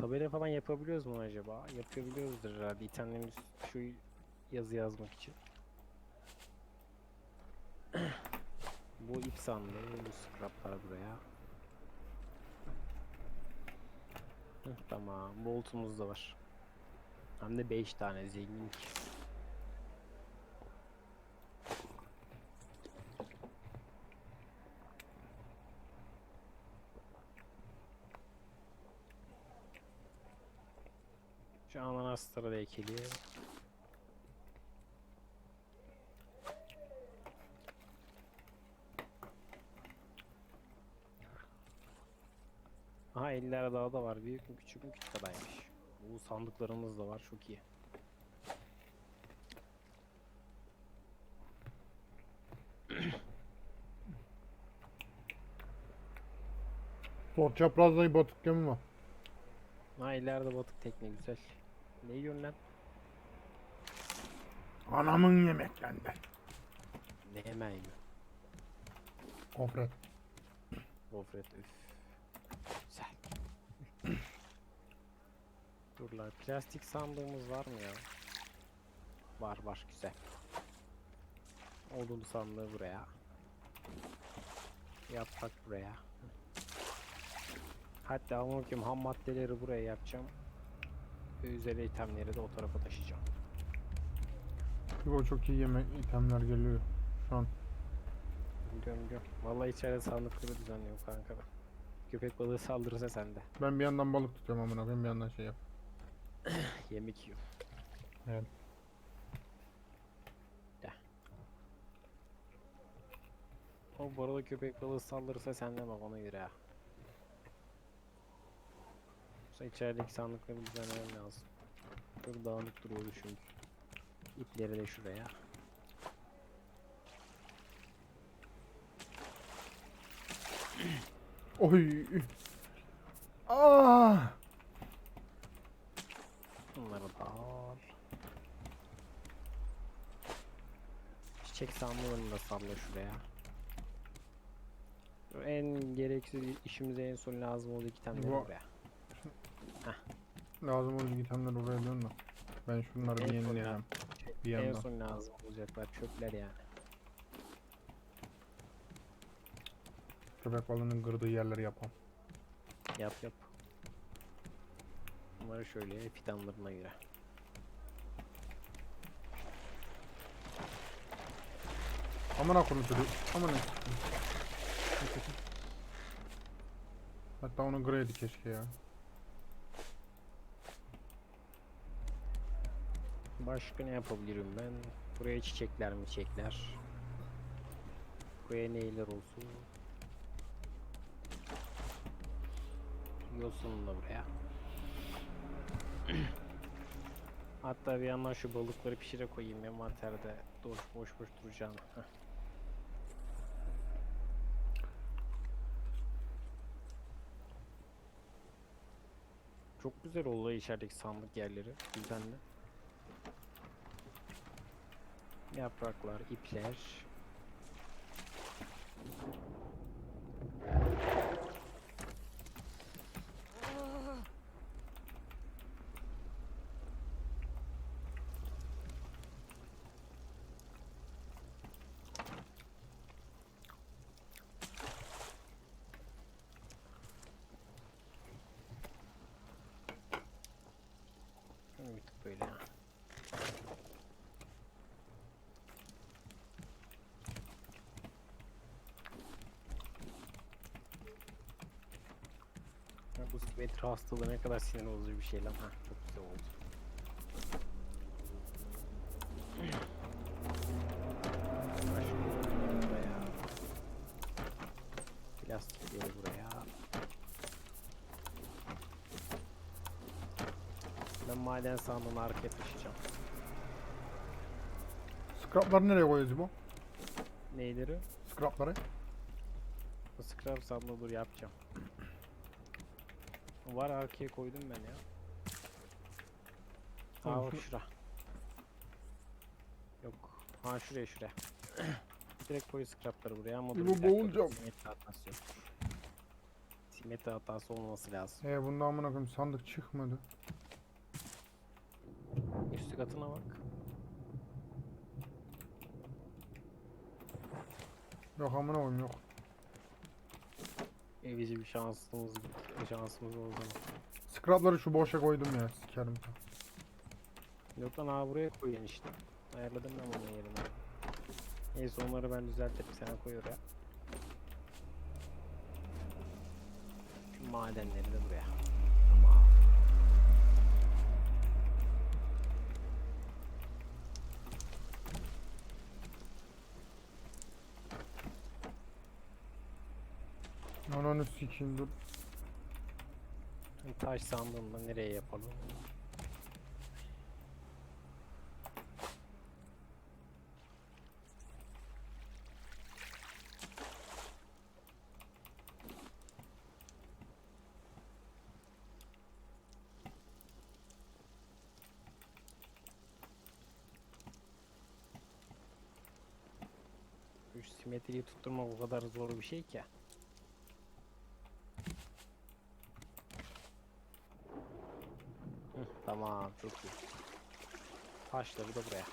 Tabela falan yapabiliyoruz mu acaba? Yapabiliyoruzdur herhalde. İtemlerimiz şu yazı yazmak için. bu ip sandığı, bu scraplar buraya. Tamam, boltumuz da var. Hem de 5 tane zenginlik. Şu ananasları da ekeleyelim. Aha eller daha da var. Büyük mü küçük mü küçük adaymış. Bu sandıklarımız da var. Çok iyi. Sol çaprazda bir batık gemi var. Ha ileride batık tekne güzel. Ne yiyorsun lan? Anamın yemeklerinden. Ne yemeği mi? Gofret. Gofret üf. Güzel. Dur lan plastik sandığımız var mı ya? Var var güzel. Odun sandığı buraya. Yaprak buraya. Hatta amokyum ham maddeleri buraya yapacağım. Üzeri itemleri de o tarafa taşıyacağım. O çok iyi yemek itemler geliyor. Şu an. Göm göm. Vallahi içeride sandıkları düzenliyorum kanka. Köpek balığı saldırırsa sende. Ben bir yandan balık tutuyorum amına koyayım bir yandan şey yap. Yemek yiyor. Evet. O bu arada köpek balığı saldırırsa sende bak ona göre ha. Yoksa içerideki sandıkları düzenlemem lazım. Çok dağınık duruyordu çünkü. İpleri de şuraya. Oy. üf. Ah! Bunları da al. Çiçek sandığını da salla şuraya. Şu En gereksiz işimize en son lazım olduğu iki tane Bu- buraya. Lazım olacak itemler oraya dön de. Ben şunları En bir yenileyeceğim. Bir En yandan. son lazım olacaklar çöpler yani. Köpek balığının kırdığı yerleri yapalım. Yap yap. Bunları şöyle fidanlarına göre. Amına koyayım çocuğu. Amına. Hatta onu greydi keşke ya. Başka ne yapabilirim ben? Buraya çiçekler mi çiçekler? Buraya neyler olsun? Yosun da buraya. Hatta bir yandan şu balıkları pişire koyayım envanterde. Boş boş boş duracağım. Çok güzel oldu içerideki sandık yerleri. Düzenli. Yapraklar, ipler. Şunu bir tık böyle. ha. Simetri hastalığı ne kadar sinir bozucu bir şey lan. Ha, çok güzel oldu. Buraya. Plastikleri buraya. Ben maden sandığını arkaya taşıyacağım. Scrapları nereye koyuyoruz bu? Neyleri? Scrapları. Bu scrap sandığı dur yapacağım. Var arkaya koydum ben ya. Aa bak şu- şura. Yok. Ha şuraya şuraya. Direkt koy scrapları buraya ama dur Bu boğulacağım. simetri hatası yok. Simetri hatası olması lazım. E bunda amına koyayım sandık çıkmadı. Üstü katına bak. Yok amına koyayım yok. E bizim şansımız şansımız o zaman. Scrapları şu boşa koydum ya sikerim. Yok lan abi buraya koyun işte. Ayarladım ben onun yerine. Neyse onları ben düzeltirim. Sen koy oraya. Şu madenleri de buraya. Tamam. Ananı sikeyim dur. Taş sandığında nereye yapalım? Şu simetriyi tutturmak o kadar zor bir şey ki. Tamam çok iyi. Taşları da buraya.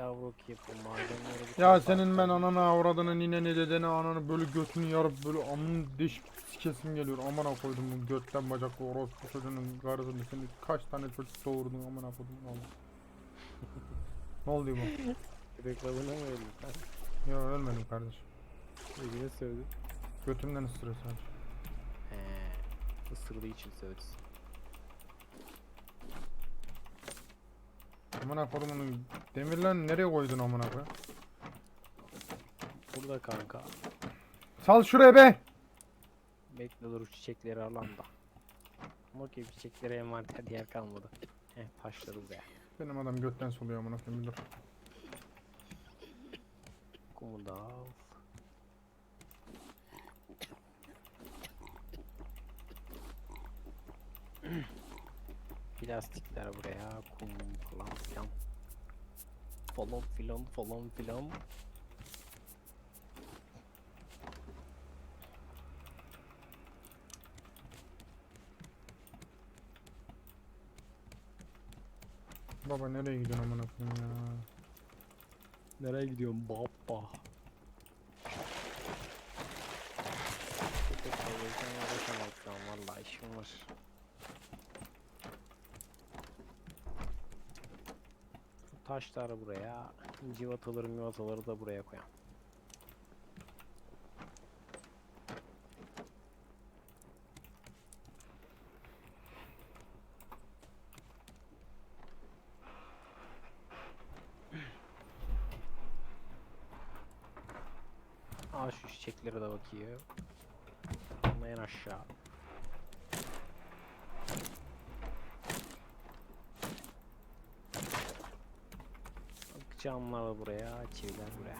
Avrok yapın bir Ya tarafa senin ben ananı avradını nineni dedeni ananı böyle götünü yarıp böyle amın deş sikesim geliyor amına koydum bu götten bacaklı orospu çocuğunun karısını seni kaç tane çocuk doğurdun amına koydum Allah. Ne oldu bu? Reklamına mı öldün? Ya ölmedim kardeşim. Öyle söyledin. Götümden ısırıyor sadece. He, ısırdığı için söylesin. Amına kodumunun demirlerini nereye koydun amına koy? Burada kanka. Sal şuraya be! Bekle dur çiçekleri alan da. Ama ki çiçeklere envanter yer kalmadı. Heh taşları buraya. Benim adam götten soluyor amına koyayım dur. Al. Plastikler buraya, kum falan filan. Falan filan falan filan. Baba nereye gidiyorsun amına koyayım ya? Nereye gidiyorsun baba? Köpek balığıyla uğraşamam şu an valla işim var. Taşları buraya, civataları mivataları da buraya koyalım. Aa şu çiçeklere de bakıyor. En aşağı. Camlar buraya, çiviler buraya.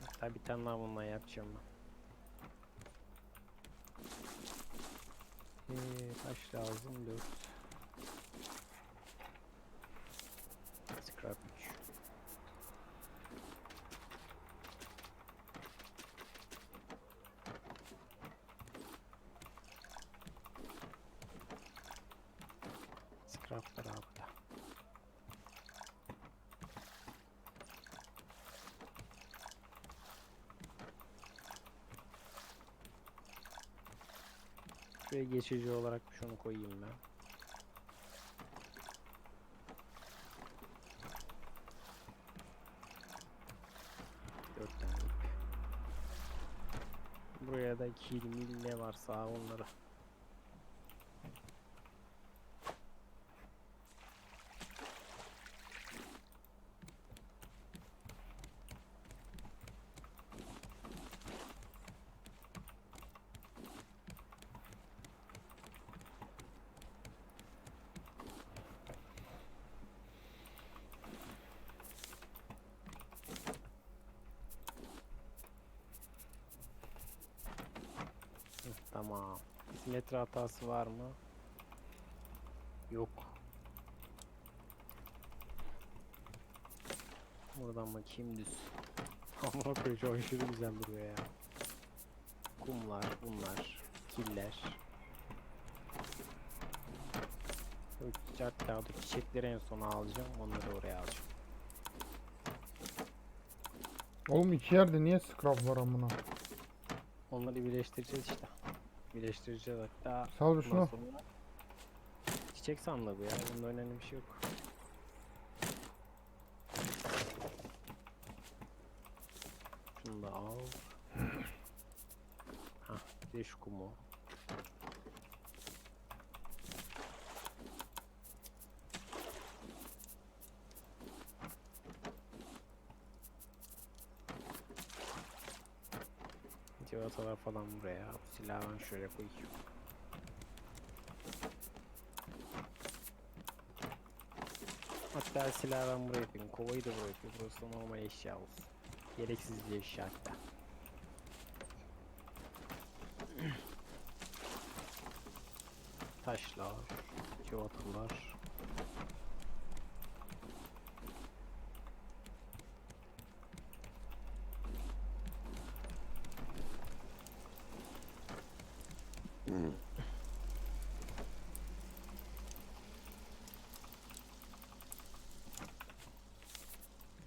Hatta bir tane daha bundan yapacağım ben. Ee, taş lazım? 4 Scrap 3 Scraplar abi da. Şuraya geçici olarak şunu koyayım ben. Dört tane ip. Buraya da kil mil ne varsa onları. Tamam. Simetri hatası var mı? Yok. Buradan bakayım düz. Ama koyuyor şu aşırı güzel duruyor ya. Kumlar, bunlar, killer. Hatta dur çiçekleri en sona alacağım. Onları oraya alacağım. Oğlum iki yerde niye scrap var amına? Onları birleştireceğiz işte. Birleştireceğiz hatta. Sal şunu. Çiçek sandığı bu ya. Bunda önemli bir şey yok. Şunu da al. Hah, bir de şu kumu. Civatalar falan buraya. Bu silahı şöyle koyayım. Hatta silahı ben buraya yapayım. Kovayı da buraya yapayım. Burası da normal eşya olsun. Gereksiz bir eşya hatta. Taşlar, civatalar.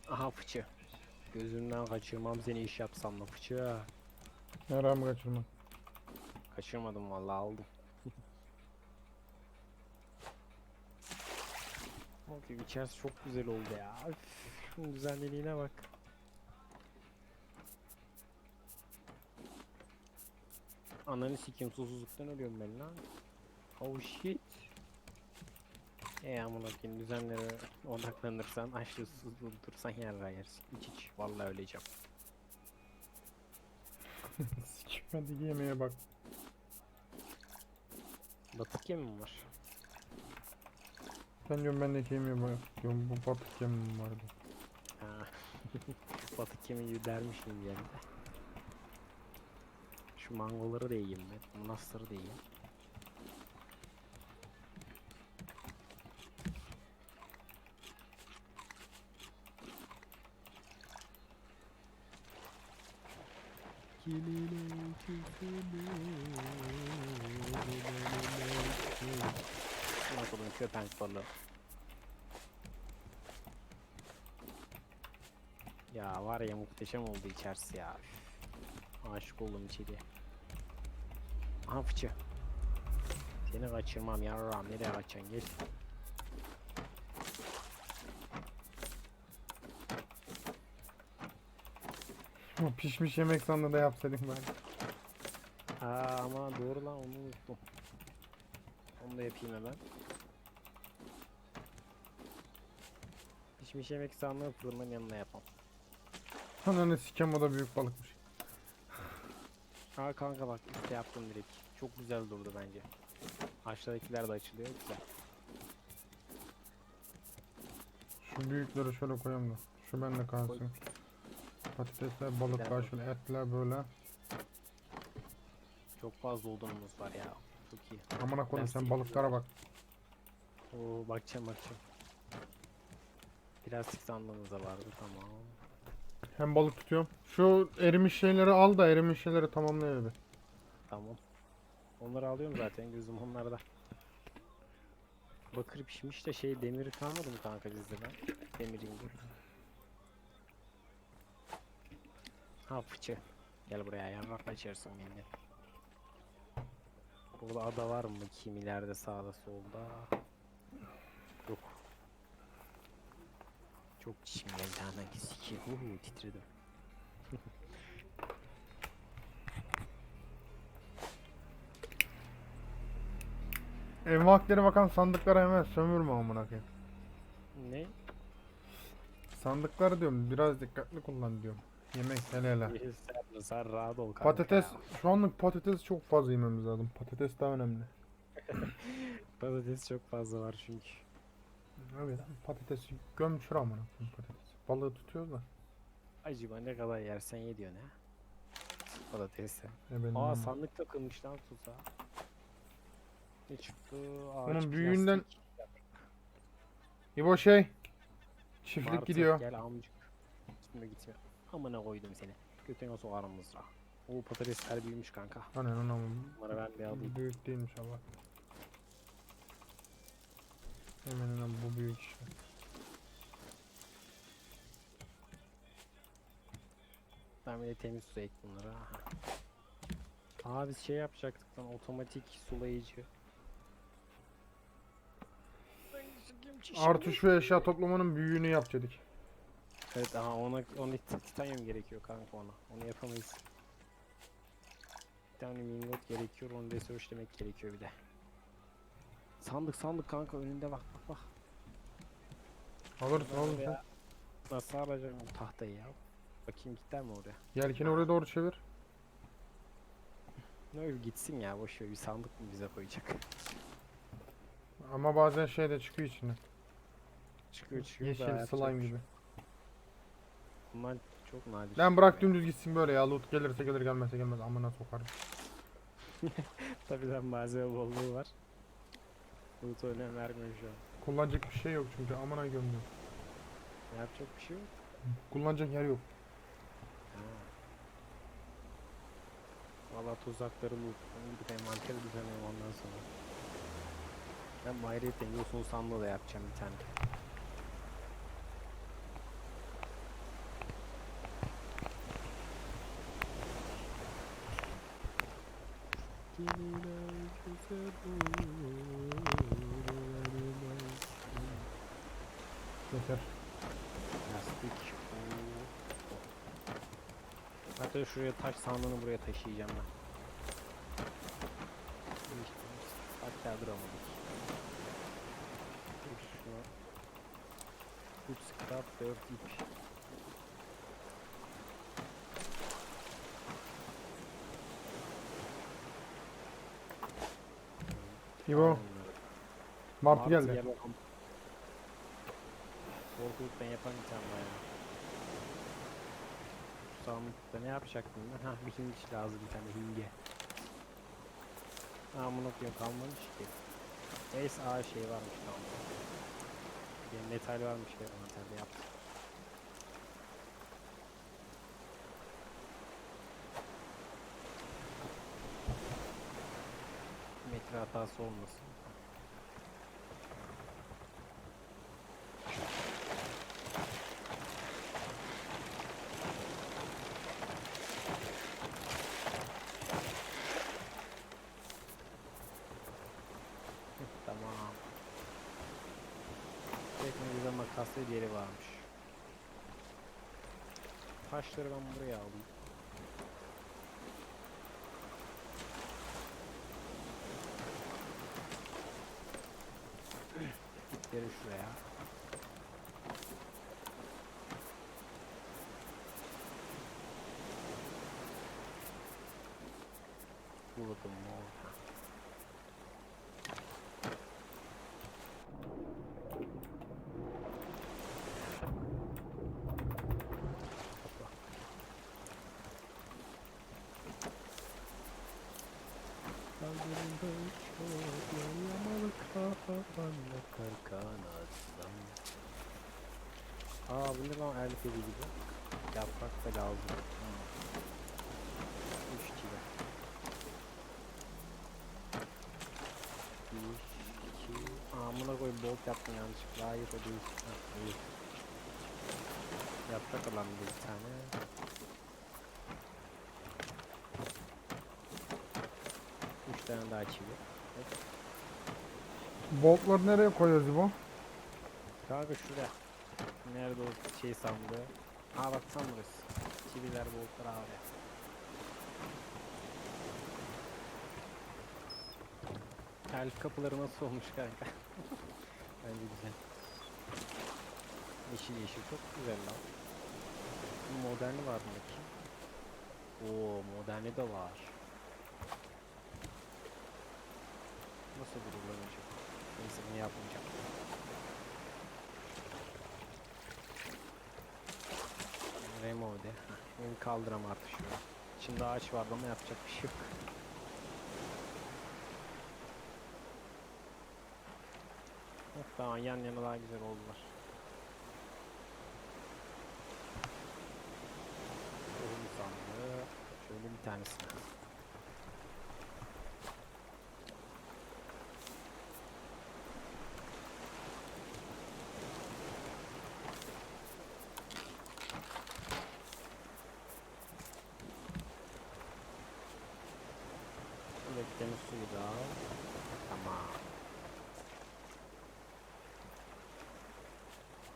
Aha fıçı. Gözümden kaçırmam seni iş yapsam da fıçı. Mi kaçırma? Kaçırmadım vallahi aldım. Abi içerisi çok güzel oldu ya. Üf, şunun bak. Ananı sikeyim susuzluktan ölüyorum ben lan. Oh shit. E amına koyayım düzenlere odaklanırsan açlı susuzluğu dursan yer yersin. İç iç vallahi öleceğim. Sikim hadi yemeğe bak. Batık yemi var? Ben diyorum bendeki yemeğe bak. Diyorum bu batık yemim vardı. Ha. Batık kemiği dermişim yani. Şu mangoları da yiyeyim ben. Manastırı da yiyeyim. Bakalım köpenk balığı. Ya var ya muhteşem oldu içerisi ya. Aşık oldum içeriye. Aha fıçı. Seni kaçırmam yarram nereye kaçacaksın gel. O pişmiş yemek sandığı da yapsaydık bari. Aa ama doğru lan onu unuttum. Onu da yapayım hemen. Pişmiş yemek sandığı fırının yanına yapalım. Ananı sikem o da büyük balıkmış. Aa kanka bak işte yaptım direkt. Çok güzel durdu bence. Aşağıdakiler de açılıyor güzel. Şu büyükleri şöyle koyayım da. Şu bende kalsın. Patatesler, balıklar, şöyle etler böyle. Çok fazla odunumuz var ya. Çok iyi. Amına koyayım sen balıklara bak. Oo bakacağım bakacağım. Plastik sandığımız da vardı tamam. Hem balık tutuyorum. Şu erimiş şeyleri al da erimiş şeyleri tamamlayalım bir. Tamam. Onları alıyorum zaten gözüm onlarda. Bakır pişmiş de şey demiri kalmadı mı kanka bizde ben? Demir ingur. Ha fıçı. Gel buraya yarrak açarsın beni. Burada ada var mı? Kim ileride sağda solda? Yok. Çok çişim geldi hemen sikeyim. Uhu titredim. Envakleri bakan sandıklara hemen sömürme amına koyayım. Ne? Sandıkları diyorum biraz dikkatli kullan diyorum. Yemek hele hele. Sen, sen rahat ol kanka. Patates, şu anlık patates çok fazla yememiz lazım. Patates daha önemli. Patates çok fazla var çünkü. Evet patates göm şura amına patates. Balığı tutuyoruz da. Acaba ne kadar yersen ye diyor ne? patatesi. Ne Aa sandık takılmış lan tuzağa. Ne çıktı? Ağaç plastik. büyüğünden İbo şey. Çiftlik Martı, gidiyor. Gel amcık. Gitme gitme. Amına koydum seni. Götüne sokarım mızrağı. O patatesler büyümüş kanka. Hani anam. Bunları ben bir alayım. Büyük değilmiş ama. Hemen hemen bu büyük işte. Ben bir de temiz su ek bunlara. Aha. Aa biz şey yapacaktık lan otomatik sulayıcı. Artış ve eşya toplamanın büyüğünü yap dedik. Evet aha ona tit- titanyum gerekiyor kanka ona. Onu yapamayız. Titanyum ingot gerekiyor onu researchlemek gerekiyor bir de. Sandık sandık kanka önünde bak bak bak. Oğlum sen. oraya Nasıl alacağım bu tahtayı ya? Bakayım gider mi oraya? Yelkeni oraya doğru çevir. Ne öyle gitsin ya boş ver bir sandık mı bize koyacak? Ama bazen şey de çıkıyor içine. Çıkıyor çıkıyor da Yeşil yapacak bir slime şey gibi. Bunlar çok nadir. Lan bırak dümdüz gitsin böyle ya. Loot gelirse gelir gelmezse gelmez. Amına sokarım. Tabii lan malzeme bolluğu var. Loot önem vermiyor şu an. Kullanacak bir şey yok çünkü amına gömdüm. Yapacak bir şey yok. Kullanacak yer yok. Valla tuzakları lootladım. Bir de envanteri düzenleyeyim ondan sonra. Ben ayrıyeten yosun sandığı da yapacağım bir tane. Gemiler güzel Yeter. Lastik. Hatta şuraya taş sandığını buraya taşıyacağım ben. Hatta duramadık. Dur şunu. 3 scrap 4 ip. İbo. Martı geldi. gel bakalım. Korkuluktan yapan bir tane daha ya. Şu sandıkta ne yapacaktım ben? Hah bir hindi lazım bir tane hindi. Aa bunu yok kalmamış ki. Neyse aa şey varmış tamam. Bir de metal varmış ya metalde yaptım. Metre hatası olmasın. Tamam. Teknolojide makaslı bir yeri varmış. Taşları ben buraya alayım. İpleri şuraya. Vurdum mu? Ha. Topla. Kaldırımda çok yamalı kafanla kar kanatsan Aa bu ne lan? Elf evi gibi. Yaprak da lazım. Hmm. Üç kilo. Amına koy bolt yaptım yanlışlıkla. Hayır o değil. Ha, iyi. Yaprak alalım bir tane. Tane daha çivi Boltları nereye koyuyoruz İbo? Kanka şuraya. Nerede o şey sandığı? Aa bak tam burası. Çiviler boltlar abi. Elf kapıları nasıl olmuş kanka? Bence güzel. Yeşil yeşil çok güzel lan. Bu moderni var mı bakayım? Oo moderni de var. Nasıl dururlar önce? Neyse bunu yapmayacağım. Remove de. Heh, Benim kaldıram artışıyor. İçinde ağaç vardı ama yapacak bir şey yok. Heh, tamam yan yana daha güzel oldular. Şöyle bir tanesi. Bekleniz suyu da al. Tamam.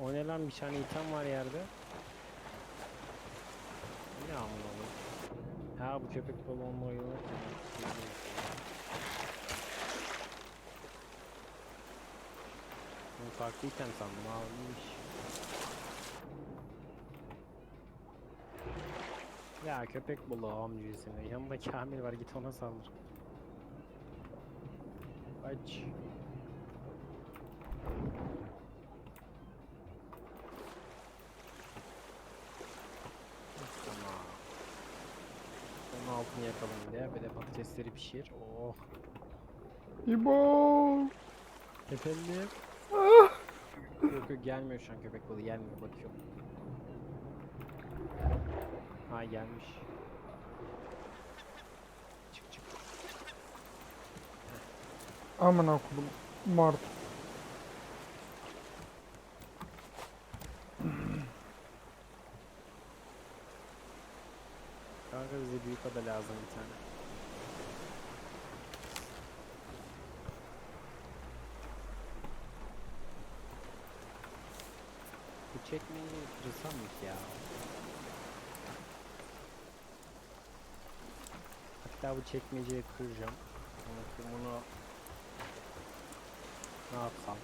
O ne lan bir tane item var yerde. Ne amına. Ha bu köpek balığı onunla oynanırken. Bunu farklı item sandım abiymiş. Ya köpek balığı amcasını. Yanında Kamil var git ona saldır. Aç. Tamam. Onun altını yakalım bir patatesleri pişir. Oh. İbo. Efendim? yok yok gelmiyor şu an köpek balığı gelmiyor bakıyorum. Ha gelmiş. Çık çık. Amına koydum. Mart. Kanka bize büyük ada lazım bir tane. Çekmeyi kırsam mı ya? Hatta bu çekmeceyi kıracağım. Bunu, bunu ne yapsam?